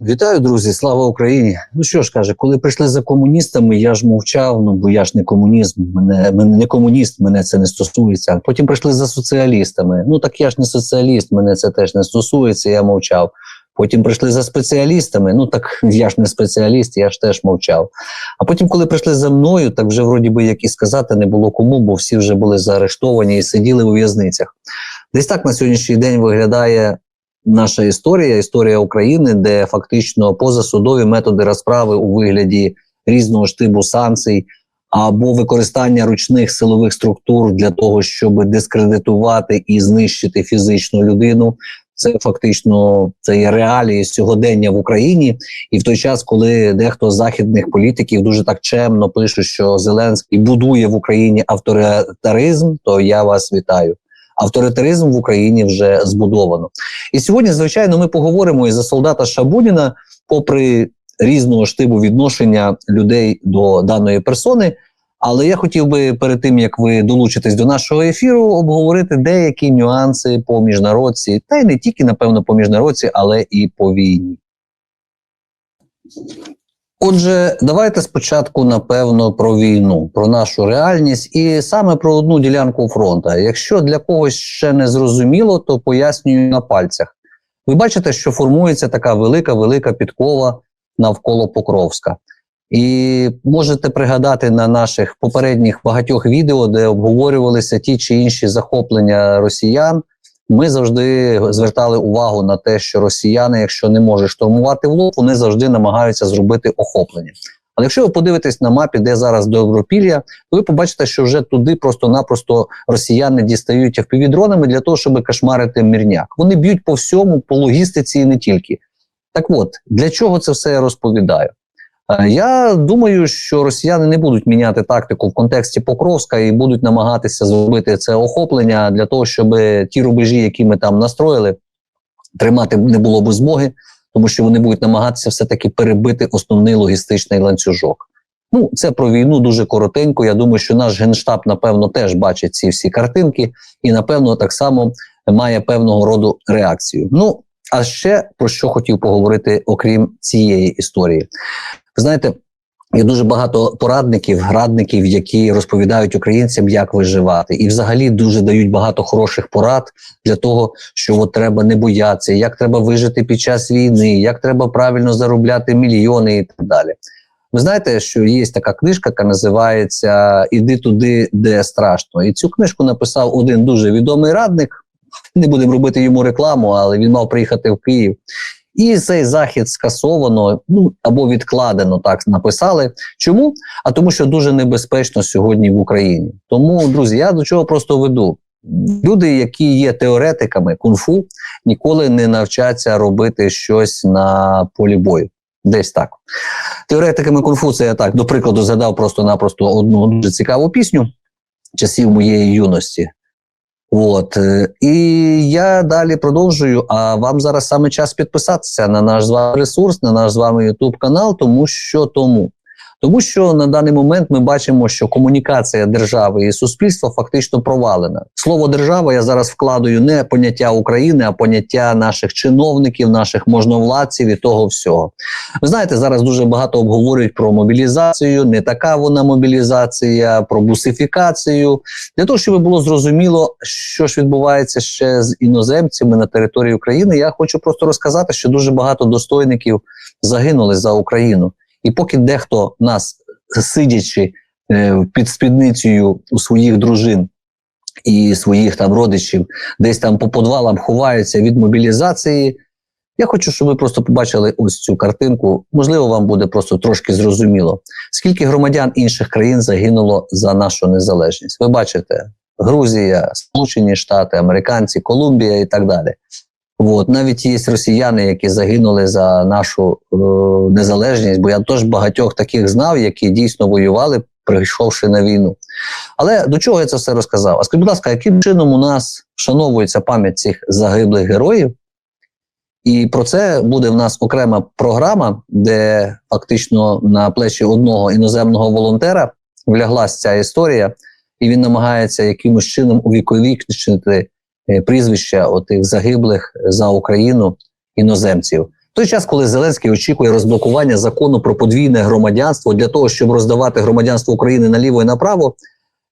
Вітаю, друзі! Слава Україні! Ну що ж каже, коли прийшли за комуністами, я ж мовчав. Ну бо я ж не комунізм, мене мене не комуніст, мене це не стосується. Потім прийшли за соціалістами. Ну так я ж не соціаліст, мене це теж не стосується. Я мовчав. Потім прийшли за спеціалістами. Ну так я ж не спеціаліст, я ж теж мовчав. А потім, коли прийшли за мною, так вже вроді би як і сказати не було кому, бо всі вже були заарештовані і сиділи у в'язницях. Десь так на сьогоднішній день виглядає наша історія, історія України, де фактично позасудові методи розправи у вигляді різного штибу санкцій або використання ручних силових структур для того, щоб дискредитувати і знищити фізичну людину. Це фактично це є реалії сьогодення в Україні, і в той час, коли дехто з західних політиків дуже так чемно пише, що Зеленський будує в Україні авторитаризм, то я вас вітаю. Авторитаризм в Україні вже збудовано. І сьогодні, звичайно, ми поговоримо і за солдата Шабуніна, попри різного штибу відношення людей до даної персони. Але я хотів би перед тим як ви долучитесь до нашого ефіру, обговорити деякі нюанси по міжнародці, та й не тільки напевно по міжнародці, але і по війні. Отже, давайте спочатку напевно про війну, про нашу реальність і саме про одну ділянку фронту. Якщо для когось ще не зрозуміло, то пояснюю на пальцях. Ви бачите, що формується така велика велика підкова навколо Покровська. І можете пригадати на наших попередніх багатьох відео, де обговорювалися ті чи інші захоплення росіян. Ми завжди звертали увагу на те, що росіяни, якщо не можуть штурмувати в лоб, вони завжди намагаються зробити охоплення. Але якщо ви подивитесь на мапі, де зараз Добропілля, то ви побачите, що вже туди просто-напросто росіяни дістають впівдронами для того, щоб кошмарити мірняк. Вони б'ють по всьому, по логістиці і не тільки. Так от, для чого це все я розповідаю? Е, Я думаю, що росіяни не будуть міняти тактику в контексті Покровська і будуть намагатися зробити це охоплення для того, щоб ті рубежі, які ми там настроїли, тримати не було б змоги, тому що вони будуть намагатися все-таки перебити основний логістичний ланцюжок. Ну, це про війну дуже коротенько. Я думаю, що наш генштаб, напевно, теж бачить ці всі картинки, і напевно так само має певного роду реакцію. Ну а ще про що хотів поговорити, окрім цієї історії. Ви знаєте, є дуже багато порадників, радників, які розповідають українцям, як виживати, і взагалі дуже дають багато хороших порад для того, що от треба не боятися, як треба вижити під час війни, як треба правильно заробляти мільйони і так далі. Ви знаєте, що є така книжка, яка називається Іди туди, де страшно. І цю книжку написав один дуже відомий радник. Не будемо робити йому рекламу, але він мав приїхати в Київ. І цей захід скасовано, ну або відкладено, так написали. Чому? А тому, що дуже небезпечно сьогодні в Україні. Тому, друзі, я до чого просто веду. Люди, які є теоретиками кунг-фу, ніколи не навчаться робити щось на полі бою. Десь так. Теоретиками кунг-фу це я так, до прикладу, згадав просто-напросто одну дуже цікаву пісню часів моєї юності. От е, і я далі продовжую. А вам зараз саме час підписатися на наш з вами ресурс, на наш з вами YouTube канал, тому що тому. Тому що на даний момент ми бачимо, що комунікація держави і суспільства фактично провалена. Слово держава я зараз вкладаю не поняття України, а поняття наших чиновників, наших можновладців і того всього. Ви знаєте, зараз дуже багато обговорюють про мобілізацію. Не така вона мобілізація, про бусифікацію. Для того, щоб було зрозуміло, що ж відбувається ще з іноземцями на території України. Я хочу просто розказати, що дуже багато достойників загинули за Україну. І поки дехто нас, сидячи е, під спідницею у своїх дружин і своїх там родичів, десь там по подвалам ховаються від мобілізації. Я хочу, щоб ви просто побачили ось цю картинку. Можливо, вам буде просто трошки зрозуміло, скільки громадян інших країн загинуло за нашу незалежність. Ви бачите, Грузія, Сполучені Штати, Американці, Колумбія і так далі. От навіть є росіяни, які загинули за нашу е, незалежність, бо я теж багатьох таких знав, які дійсно воювали, прийшовши на війну. Але до чого я це все розказав? А скажіть, будь ласка, яким чином у нас вшановується пам'ять цих загиблих героїв? І про це буде в нас окрема програма, де фактично на плечі одного іноземного волонтера вляглась ця історія, і він намагається якимось чином увіковічнити прізвища отих загиблих за Україну іноземців. той час, коли Зеленський очікує розблокування закону про подвійне громадянство для того, щоб роздавати громадянство України наліво і направо,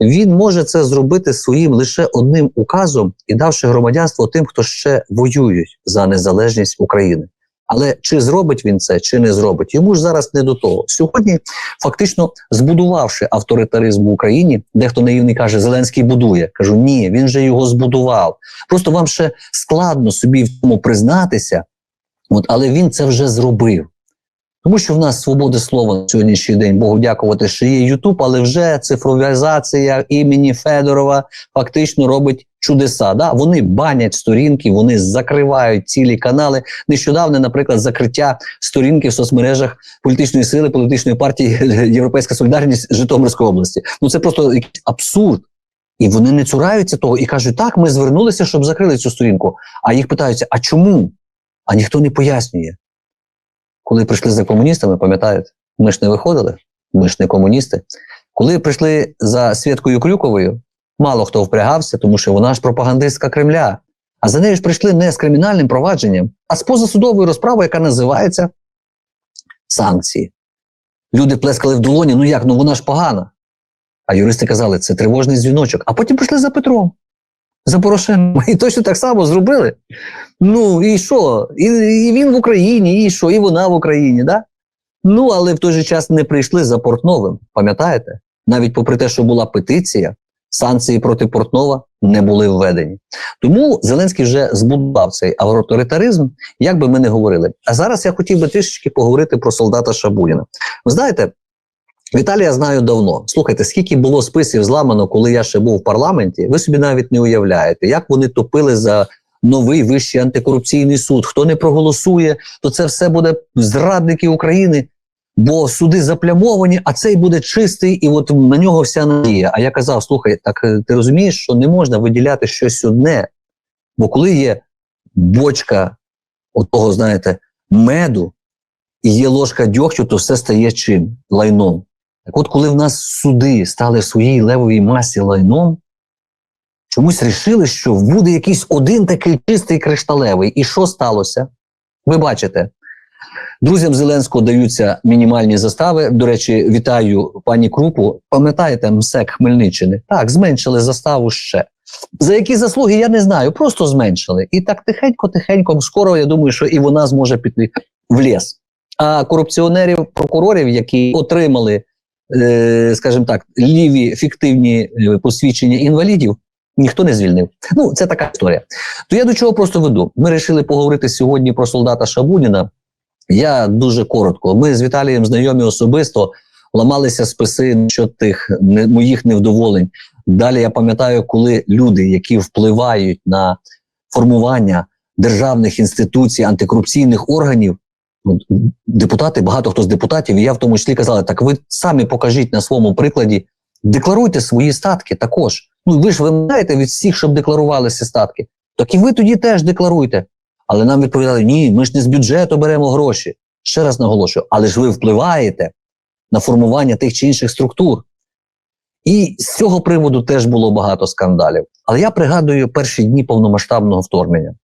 він може це зробити своїм лише одним указом і давши громадянство тим, хто ще воюють за незалежність України. Але чи зробить він це, чи не зробить, йому ж зараз не до того. Сьогодні, фактично, збудувавши авторитаризм в Україні, дехто наївний каже, Зеленський будує. Кажу, ні, він же його збудував. Просто вам ще складно собі в цьому признатися, от, але він це вже зробив. Тому що в нас свободи слова на сьогоднішній день, Богу дякувати, що є Ютуб, але вже цифровізація імені Федорова фактично робить чудеса. Да? Вони банять сторінки, вони закривають цілі канали. Нещодавне, наприклад, закриття сторінки в соцмережах політичної сили, політичної партії Європейська Солідарність Житомирської області. Ну це просто якийсь абсурд. І вони не цураються того і кажуть, так, ми звернулися, щоб закрили цю сторінку. А їх питаються: а чому? А ніхто не пояснює. Коли прийшли за комуністами, пам'ятаєте, ми ж не виходили, ми ж не комуністи. Коли прийшли за Святкою Крюковою, мало хто впрягався, тому що вона ж пропагандистка Кремля. А за нею ж прийшли не з кримінальним провадженням, а з позасудовою розправою, яка називається санкції. Люди плескали в долоні, ну як, ну вона ж погана. А юристи казали, це тривожний дзвіночок. А потім прийшли за Петром, за Порошенком. І точно так само зробили. Ну і що? І, і він в Україні, і що, і вона в Україні, да? Ну, але в той же час не прийшли за Портновим, пам'ятаєте? Навіть попри те, що була петиція, санкції проти Портнова не були введені. Тому Зеленський вже збудував цей авторитаризм, як би ми не говорили. А зараз я хотів би трішечки поговорити про солдата Шабуніна. Ви знаєте, Віталія знаю давно. Слухайте, скільки було списів зламано, коли я ще був в парламенті, ви собі навіть не уявляєте, як вони топили за новий вищий антикорупційний суд. Хто не проголосує, то це все буде зрадники України, бо суди заплямовані, а цей буде чистий, і от на нього вся надія. А я казав: слухай, так е, ти розумієш, що не можна виділяти щось одне, бо коли є бочка отого, знаєте, меду і є ложка дьогтю, то все стає чим? Лайном. Так от, коли в нас суди стали в своїй левовій масі лайном, чомусь рішили, що буде якийсь один такий чистий кришталевий. І що сталося? Ви бачите, друзям Зеленського даються мінімальні застави. До речі, вітаю пані Крупу. Пам'ятаєте, МСЕК Хмельниччини? Так, зменшили заставу ще. За які заслуги я не знаю, просто зменшили. І так тихенько-тихенько, скоро я думаю, що і вона зможе піти в ліс. А корупціонерів, прокурорів, які отримали е, скажімо так, ліві фіктивні е, посвідчення інвалідів, ніхто не звільнив. Ну, це така історія. То я до чого просто веду. Ми вирішили поговорити сьогодні про солдата Шабуніна. Я дуже коротко. Ми з Віталієм знайомі особисто, ламалися списи щодо тих не, моїх невдоволень. Далі я пам'ятаю, коли люди, які впливають на формування державних інституцій, антикорупційних органів, депутати, багато хто з депутатів, і я в тому числі казали, так ви самі покажіть на своєму прикладі, декларуйте свої статки також. Ну ви ж вимагаєте від всіх, щоб декларувалися статки. Так і ви тоді теж декларуйте. Але нам відповідали: ні, ми ж не з бюджету беремо гроші. Ще раз наголошую, але ж ви впливаєте на формування тих чи інших структур. І з цього приводу теж було багато скандалів. Але я пригадую перші дні повномасштабного вторгнення.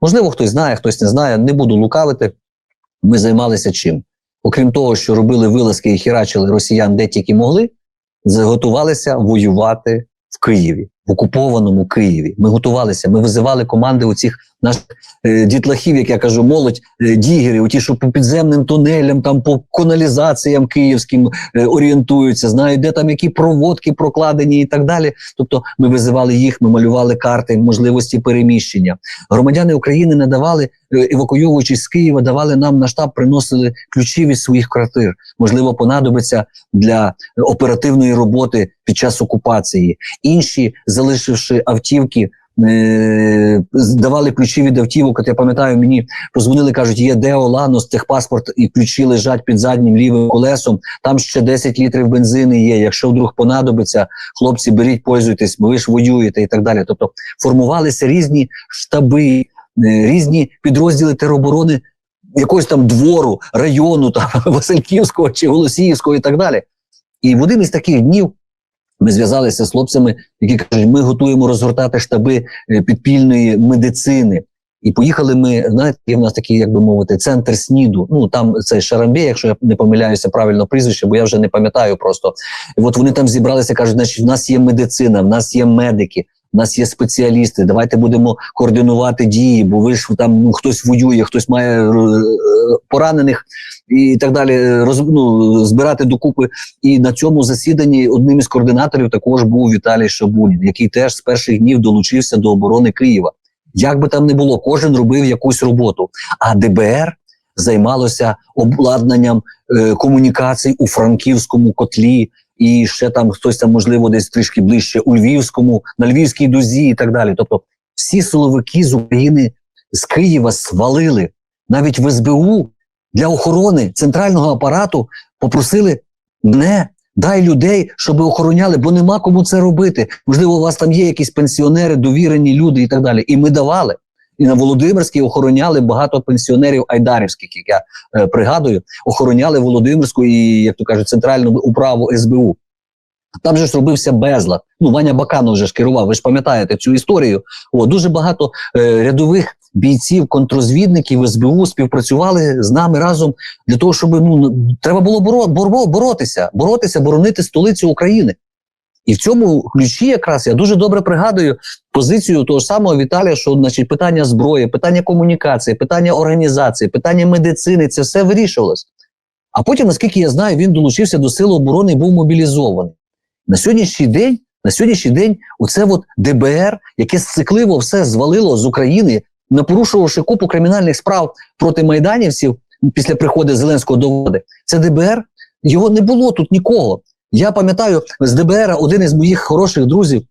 Можливо, хтось знає, хтось не знає, не буду лукавити. Ми займалися чим? Окрім того, що робили вилазки і хірачили росіян де тільки могли, заготувалися воювати в Києві, в окупованому Києві. Ми готувалися, ми визивали команди у цих наших е, дітлахів, як я кажу, молодь е, дігери, у ті, що по підземним тунелям, там по каналізаціям київським е, орієнтуються, знають, де там які проводки прокладені і так далі. Тобто ми визивали їх, ми малювали карти, можливості переміщення. Громадяни України не давали, е, евакуйовуючись з Києва, давали нам на штаб, приносили ключі від своїх квартир. Можливо, понадобиться для оперативної роботи під час окупації. Інші, залишивши автівки. Е, Давали ключі від автівок. От я пам'ятаю, мені позвонили, кажуть, є Део Ланос, техпаспорт, і ключі лежать під заднім лівим колесом. Там ще 10 літрів бензину є. Якщо вдруг понадобиться, хлопці, беріть, пользуйтесь, бо ви ж воюєте і так далі. Тобто формувалися різні штаби, е, різні підрозділи тероборони якогось там двору, району, там Васильківського чи Голосіївського і так далі. І в один із таких днів ми зв'язалися з хлопцями, які кажуть, ми готуємо розгортати штаби е, підпільної медицини. І поїхали ми, знаєте, є в нас такий, як би мовити, центр СНІДу. Ну там цей Шарамбє, якщо я не помиляюся правильно прізвище, бо я вже не пам'ятаю просто. І от вони там зібралися, кажуть, значить, в нас є медицина, в нас є медики, в нас є спеціалісти. Давайте будемо координувати дії, бо ви ж там ну, хтось воює, хтось має е, поранених і так далі. Роз, ну, збирати докупи. І на цьому засіданні одним із координаторів також був Віталій Шабунін, який теж з перших днів долучився до оборони Києва. Як би там не було, кожен робив якусь роботу. А ДБР займалося обладнанням е, комунікацій у франківському котлі, і ще там хтось там, можливо, десь трішки ближче у Львівському, на Львівській дузі і так далі. Тобто, всі силовики з України з Києва свалили. Навіть в СБУ для охорони центрального апарату попросили не дай людей, щоб охороняли, бо нема кому це робити. Можливо, у вас там є якісь пенсіонери, довірені люди і так далі. І ми давали. І на Володимирській охороняли багато пенсіонерів айдарівських, як я е, пригадую, охороняли Володимирську і, як то кажуть, центральну управу СБУ. Там же ж робився безлад. Ну, Ваня Баканов вже ж керував, ви ж пам'ятаєте цю історію. О, дуже багато е, рядових бійців, контрозвідників СБУ співпрацювали з нами разом для того, щоб ну, треба було боро, боро, боротися, боротися, боронити столицю України. І в цьому ключі якраз я дуже добре пригадую позицію того самого Віталія, що значить, питання зброї, питання комунікації, питання організації, питання медицини це все вирішувалось. А потім, наскільки я знаю, він долучився до Сил оборони і був мобілізований. На сьогоднішній день, на сьогоднішній день, оце от ДБР, яке сцикливо все звалило з України, не порушувавши купу кримінальних справ проти майданівців після приходу Зеленського до влади, це ДБР. Його не було тут нікого. Я пам'ятаю, з ДБР один із моїх хороших друзів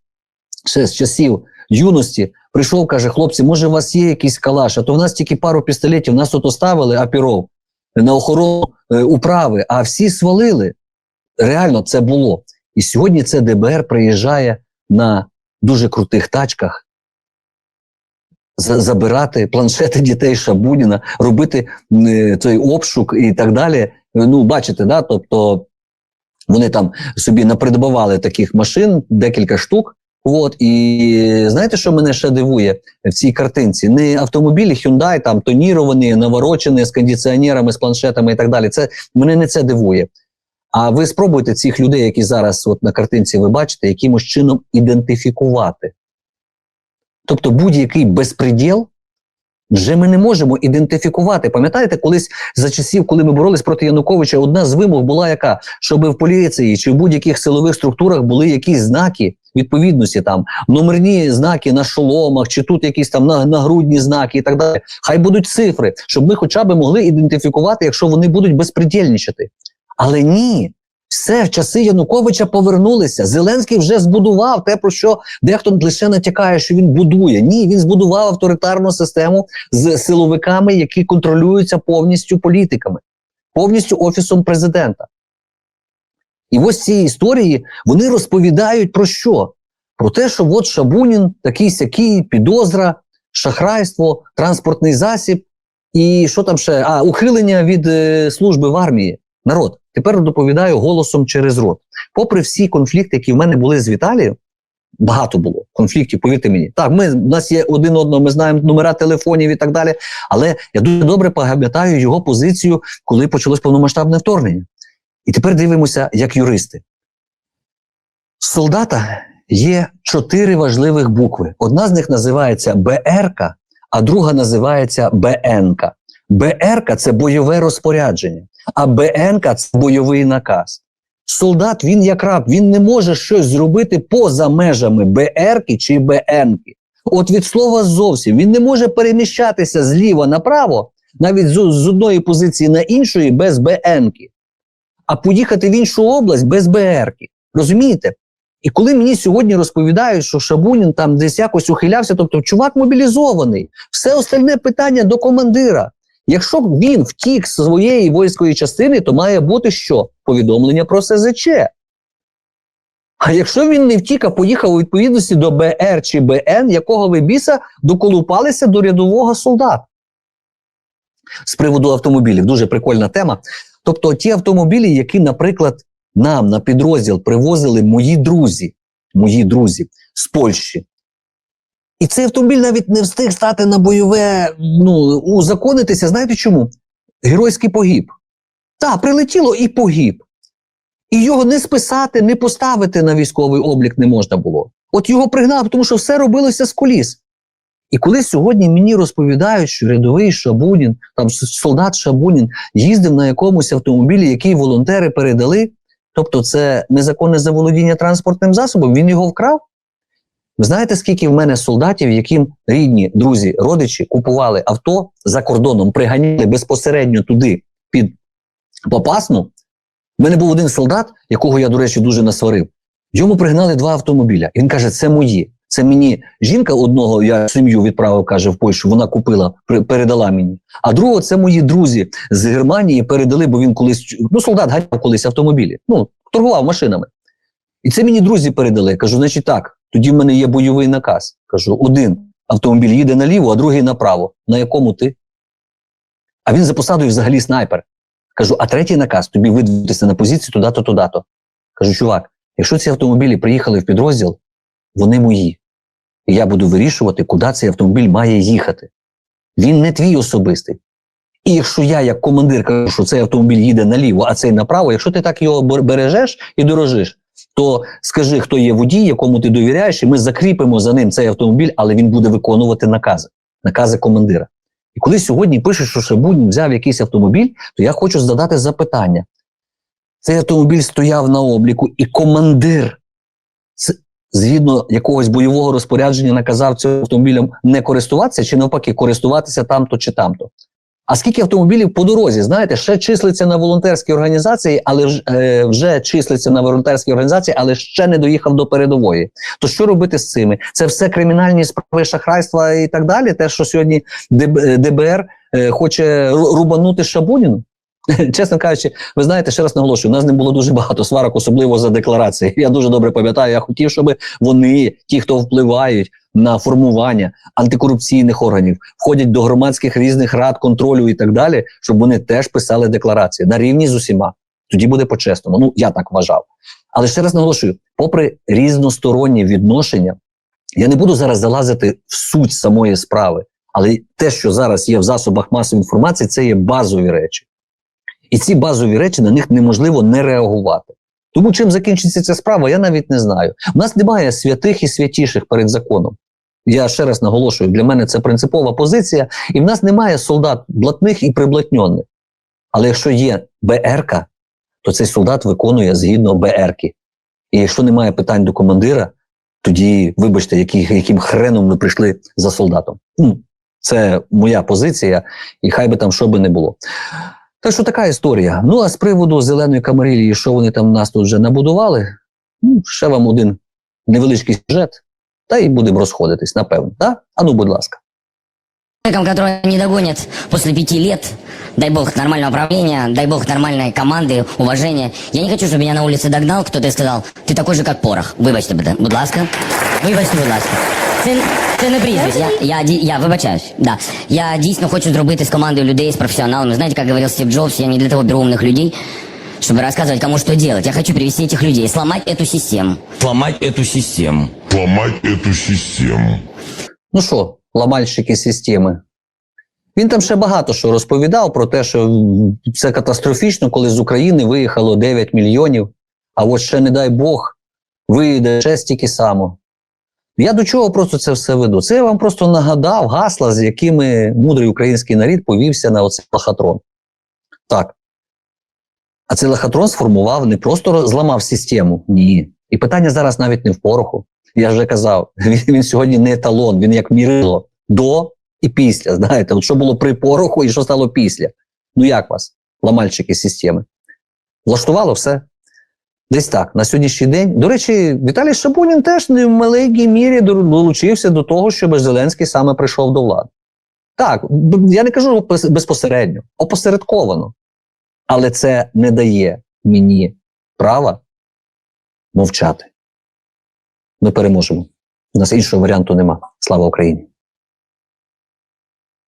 ще з часів юності прийшов, каже: хлопці, може, у вас є якийсь калаш, а то в нас тільки пару пістолетів, нас тут оставили апіров на охорону е, управи, а всі свалили. Реально це було. І сьогодні це ДБР приїжджає на дуже крутих тачках забирати планшети дітей Шабуніна, робити е, той обшук і так далі. Ну, бачите, да? тобто вони там собі напридбавали таких машин, декілька штук. От і знаєте, що мене ще дивує в цій картинці? Не автомобілі Hyundai, там тоніровані, наворочені з кондиціонерами, з планшетами і так далі. Це мене не це дивує. А ви спробуйте цих людей, які зараз от на картинці ви бачите, якимось чином ідентифікувати. Тобто будь-який безпреділ вже ми не можемо ідентифікувати. Пам'ятаєте, колись за часів, коли ми боролись проти Януковича, одна з вимог була яка, щоб в поліції чи в будь-яких силових структурах були якісь знаки відповідності, там номерні знаки на шоломах, чи тут якісь там на- нагрудні знаки і так далі. Хай будуть цифри, щоб ми хоча б могли ідентифікувати, якщо вони будуть безпредельничати. Але ні. Все в часи Януковича повернулися. Зеленський вже збудував те, про що дехто лише натякає, що він будує. Ні, він збудував авторитарну систему з силовиками, які контролюються повністю політиками, повністю офісом президента. І ось ці історії вони розповідають про що? Про те, що от Шабунін, такий сякий, підозра, шахрайство, транспортний засіб, і що там ще? А, ухилення від е, служби в армії. Народ. Тепер доповідаю голосом через рот. Попри всі конфлікти, які в мене були з Віталієм, багато було конфліктів, повірте мені. Так, ми в нас є один одного, ми знаємо номера телефонів і так далі. Але я дуже добре пам'ятаю його позицію, коли почалось повномасштабне вторгнення. І тепер дивимося як юристи. Солдата є чотири важливих букви. Одна з них називається БРК, а друга називається БНК. БРК це бойове розпорядження, а БНК це бойовий наказ. Солдат він як раб, він не може щось зробити поза межами БРК чи БНК. От від слова зовсім він не може переміщатися зліва направо, навіть з, з одної позиції на іншої без БНК, а поїхати в іншу область без БРК. Розумієте? І коли мені сьогодні розповідають, що Шабунін там десь якось ухилявся, тобто чувак мобілізований, все остальне питання до командира. Якщо він втік з своєї військової частини, то має бути що? Повідомлення про СЗЧ. А якщо він не втік, а поїхав у відповідності до БР чи БН, якого ви біса доколупалися до рядового солдата? З приводу автомобілів, дуже прикольна тема. Тобто, ті автомобілі, які, наприклад, нам на підрозділ привозили мої друзі, мої друзі з Польщі. І цей автомобіль навіть не встиг стати на бойове, ну, узаконитися. Знаєте чому? Геройський погиб. Так, прилетіло і погиб. І його не списати, не поставити на військовий облік не можна було. От його пригнали, тому що все робилося з коліс. І коли сьогодні мені розповідають, що рядовий Шабунін, там солдат Шабунін їздив на якомусь автомобілі, який волонтери передали, тобто це незаконне заволодіння транспортним засобом, він його вкрав. Ви знаєте, скільки в мене солдатів, яким рідні, друзі, родичі купували авто за кордоном, приганяли безпосередньо туди під Попасну? У мене був один солдат, якого я, до речі, дуже насварив. Йому пригнали два автомобіля. Він каже: це мої. Це мені жінка одного, я сім'ю відправив, каже, в Польщу, вона купила, передала мені. А другого це мої друзі з Германії передали, бо він колись, ну, солдат ганяв колись автомобілі. Ну, торгував машинами. І це мені друзі передали. Кажу, значить так, тоді в мене є бойовий наказ. Кажу, один автомобіль їде наліво, а другий направо. На якому ти? А він за посадою взагалі снайпер. Кажу, а третій наказ тобі видвинутися на позицію туди-то, туди-то. Кажу, чувак, якщо ці автомобілі приїхали в підрозділ, вони мої. І я буду вирішувати, куди цей автомобіль має їхати. Він не твій особистий. І якщо я, як командир, кажу, що цей автомобіль їде наліво, а цей направо, якщо ти так його бережеш і дорожиш, то скажи, хто є водій, якому ти довіряєш, і ми закріпимо за ним цей автомобіль, але він буде виконувати накази, накази командира. І коли сьогодні пишуть, що Шабунін взяв якийсь автомобіль, то я хочу задати запитання. Цей автомобіль стояв на обліку, і командир, згідно якогось бойового розпорядження, наказав цим автомобілем не користуватися, чи навпаки, користуватися там-то чи там-то. А скільки автомобілів по дорозі, знаєте, ще числиться на волонтерській організації, але ж, е, вже числиться на волонтерській організації, але ще не доїхав до передової. То що робити з цими? Це все кримінальні справи шахрайства і так далі. Те, що сьогодні е, ДБР е, хоче рубанути Шабуніну. Чесно кажучи, ви знаєте, ще раз наголошую, у нас не було дуже багато сварок, особливо за декларації. Я дуже добре пам'ятаю. Я хотів, щоб вони, ті, хто впливають на формування антикорупційних органів, входять до громадських різних рад контролю і так далі, щоб вони теж писали декларації на рівні з усіма. Тоді буде по-чесному. Ну я так вважав. Але ще раз наголошую: попри різносторонні відношення, я не буду зараз залазити в суть самої справи, але те, що зараз є в засобах масової інформації, це є базові речі. І ці базові речі на них неможливо не реагувати. Тому чим закінчиться ця справа, я навіть не знаю. У нас немає святих і святіших перед законом. Я ще раз наголошую, для мене це принципова позиція, і в нас немає солдат блатних і приблатньонних. Але якщо є БРК, то цей солдат виконує згідно БРКи. І якщо немає питань до командира, тоді, вибачте, які, яким хреном ви прийшли за солдатом. Ну, це моя позиція, і хай би там що би не було. Так що така історія. Ну а з приводу зеленої камарилії, що вони там нас тут вже набудували, ну, ще вам один невеличкий сюжет, та й будемо розходитись, напевно. Так? А ну, будь ласка. человеком, который не догонит после пяти лет, дай бог нормального правления, дай бог нормальной команды, уважения. Я не хочу, чтобы меня на улице догнал кто-то и сказал, ты такой же, как порох. Вибачте, будь будь ласка. Вибачте, будь ласка. Це, це не прізвище. Я, я, ді- я вибачаюсь. Да. Я дійсно хочу зробити з командою людей, з професіоналами. Знаете, как говорил Стив Джобс, я не для того беру умных людей, чтобы рассказывать, кому что делать. Я хочу привести этих людей, сломать эту систему. сломать эту систему. Сломать эту систему. Ну що, ламальщики системи. Він там ще багато що розповідав про те, що це катастрофічно, коли з України виїхало 9 мільйонів, а от ще, не дай Бог, вийде ще стільки само. Я до чого просто це все веду? Це я вам просто нагадав гасла, з якими мудрий український народ повівся на оцей лохотрон. Так. А цей лохотрон сформував, не просто зламав систему, ні. І питання зараз навіть не в пороху. Я вже казав, він, він сьогодні не еталон, він як мірило до і після. Знаєте, от що було при пороху і що стало після. Ну як вас, ламальщики системи? Влаштувало все? Десь так, на сьогоднішній день. До речі, Віталій Шабунін теж не в маленькій мірі долучився до того, щоб Зеленський саме прийшов до влади. Так, я не кажу безпосередньо, опосередковано. Але це не дає мені права мовчати. Ми переможемо. У нас іншого варіанту нема. Слава Україні!